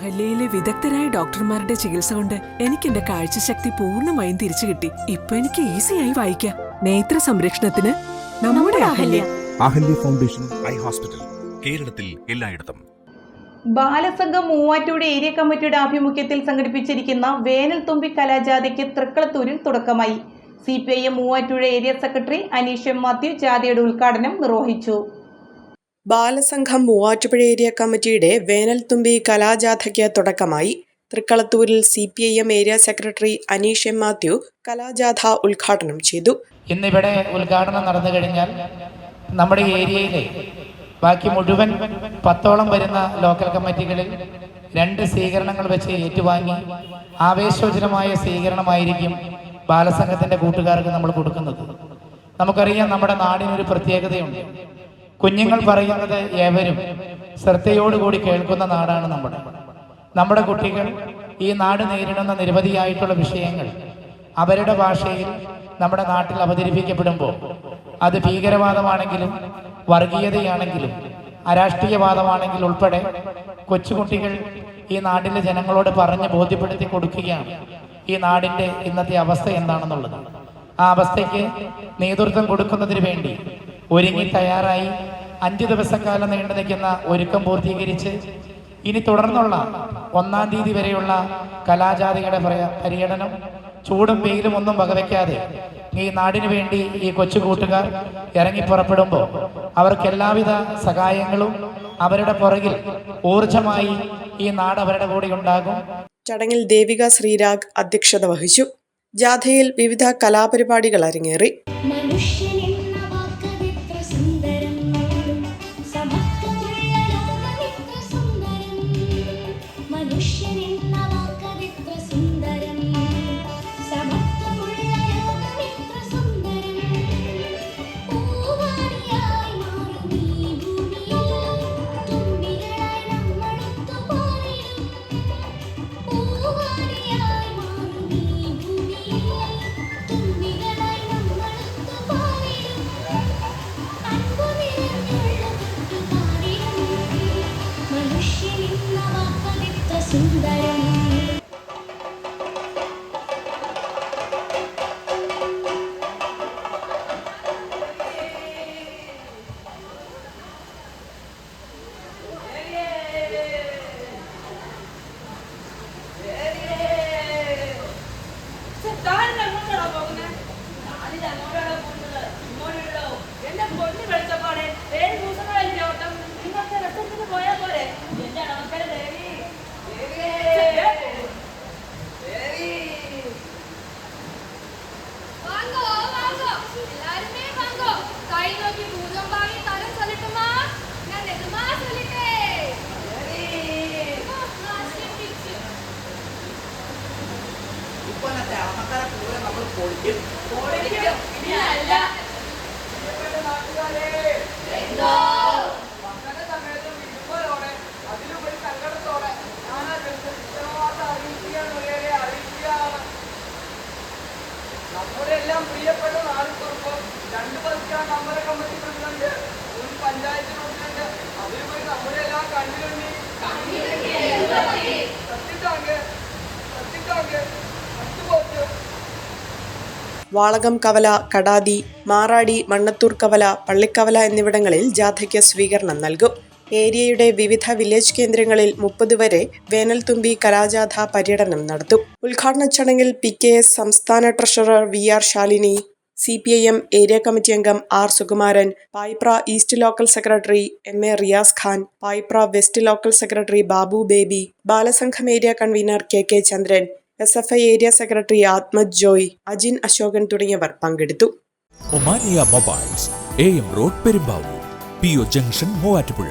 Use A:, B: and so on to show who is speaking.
A: അഹല്യയിലെ വിദഗ്ധരായ ഡോക്ടർമാരുടെ ചികിത്സ കൊണ്ട് എനിക്ക് എന്റെ കാഴ്ചശക്തി പൂർണമായും തിരിച്ചു കിട്ടി. ഇപ്പൊ എനിക്ക് ഈസിയായി വായിക്കാം. നേത്ര സംരക്ഷണത്തിന് നമ്മുടെ Ahalya.
B: Ahalya. Foundation eye hospital കേരളത്തിൽ എല്ലായിടത്തും.
C: ബാലസംഘം മൂവാറ്റൂട് ഏരിയ കമ്മിറ്റിയുടെ ആഭിമുഖ്യത്തിൽ സംഘടിപ്പിച്ചിരിക്കുന്ന വേനൽ തുമ്പി കലാജാഥയ്ക്ക് തൃക്കളത്തൂരിൽ തുടക്കമായി. C P I M Muvattupuzha area secretary Aneesh M Mathew ജാഥയുടെ ഉദ്ഘാടനം നിർവഹിച്ചു.
D: ബാലസംഘം മൂവാറ്റുപുഴ ഏരിയ കമ്മിറ്റിയുടെ വേനൽത്തുമ്പി കലാജാഥയ്ക്ക് തുടക്കമായി. തൃക്കളത്തൂരിൽ C P I M area secretary Aneesh M Mathew കലാജാഥ ഉദ്ഘാടനം ചെയ്തു.
E: ഇന്നിവിടെ ഉദ്ഘാടനം നടന്നു കഴിഞ്ഞാൽ നമ്മുടെ ഏരിയയിലെ ബാക്കി മുഴുവൻ പത്തോളം വരുന്ന ലോക്കൽ കമ്മിറ്റികളിൽ രണ്ട് സ്വീകരണങ്ങൾ വെച്ച് ഏറ്റുവാങ്ങി ആവേശോചനമായ സ്വീകരണമായിരിക്കും ബാലസംഘത്തിന്റെ കൂട്ടുകാർക്ക് നമ്മൾ കൊടുക്കുന്നത്. നമുക്കറിയാം നമ്മുടെ നാടിനൊരു പ്രത്യേകതയുണ്ട്. കുഞ്ഞുങ്ങൾ പറയുന്നത് ഏവരും ശ്രദ്ധയോടുകൂടി കേൾക്കുന്ന നാടാണ് നമ്മുടെ. നമ്മുടെ കുട്ടികൾ ഈ നാട് നേരിടുന്ന നിരവധിയായിട്ടുള്ള വിഷയങ്ങൾ അവരുടെ ഭാഷയിൽ നമ്മുടെ നാട്ടിൽ അവതരിപ്പിക്കപ്പെടുമ്പോൾ അത് ഭീകരവാദമാണെങ്കിലും വർഗീയതയാണെങ്കിലും അരാഷ്ട്രീയവാദമാണെങ്കിൽ ഉൾപ്പെടെ കൊച്ചുകുട്ടികൾ ഈ നാട്ടിലെ ജനങ്ങളോട് പറഞ്ഞ് ബോധ്യപ്പെടുത്തി കൊടുക്കുകയാണ് ഈ നാടിന്റെ ഇന്നത്തെ അവസ്ഥ എന്താണെന്നുള്ളത്. ആ അവസ്ഥയ്ക്ക് നേതൃത്വം കൊടുക്കുന്നതിന് വേണ്ടി ഒരുങ്ങി തയ്യാറായി അഞ്ച് ദിവസക്കാലം നീണ്ടു നിൽക്കുന്ന ഒരുക്കം പൂർത്തീകരിച്ച് ഇനി തുടർന്നുള്ള ഒന്നാം തീയതി വരെയുള്ള കലാജാതികളുടെ പര്യ- പര്യടനം ചൂടും വെയിലും ഒന്നും വകവയ്ക്കാതെ ഈ നാടിനു വേണ്ടി ഈ കൊച്ചു കൂട്ടുകാർ ഇറങ്ങി പുറപ്പെടുമ്പോൾ അവർക്ക് എല്ലാവിധ സഹായങ്ങളും അവരുടെ പുറകിൽ ഊർജമായി ഈ നാട് അവരുടെ കൂടെ ഉണ്ടാകും.
D: ചടങ്ങിൽ ദേവിക ശ്രീരാഗ് അധ്യക്ഷത വഹിച്ചു. ജാഥയിൽ വിവിധ കലാപരിപാടികൾ അരങ്ങേറി.
F: ocean
G: தாரில
H: மூட்டடா போகுங்க தாரில மூட்டடா போகுங்க மூட்டடா என்ன பொண்ணு അറിയിക്കുകയാണ് നമ്മുടെ എല്ലാം പ്രിയപ്പെട്ട നാളിപ്പുറപ്പം രണ്ട് പതിക്കാൻ നമ്പര കമ്മിറ്റി പ്രസിഡന്റ് ഒരു പഞ്ചായത്ത് പ്രസിഡന്റ് അതിലുപരി നമ്മുടെ എല്ലാം കണ്ണിലുണ്ണി സത്യത്താങ്ക് സത്യത്താങ്ക്.
D: വാളകം കവല കടാതി മാറാടി മണ്ണത്തൂർ കവല പള്ളിക്കവല എന്നിവിടങ്ങളിൽ ജാഥയ്ക്ക് സ്വീകരണം നൽകും. ഏരിയയുടെ വിവിധ വില്ലേജ് കേന്ദ്രങ്ങളിൽ മുപ്പത് വരെ വേനൽത്തുമ്പി കലാജാഥ പര്യടനം നടത്തും. ഉദ്ഘാടന ചടങ്ങിൽ പി കെ എസ് സംസ്ഥാന treasurer V R Shalini C P I M area committee അംഗം R Sukumaran Payipra east local secretary M A Riyas Khan Payipra west local secretary Babu Baby Balasangham area convener K K Chandran S F I area secretary Athmaj Joy Ajin Ashokan തുടങ്ങിയവർ പങ്കെടുത്തു.
I: Omania mobiles A M road Perumbavoor P O junction Muvattupuzha.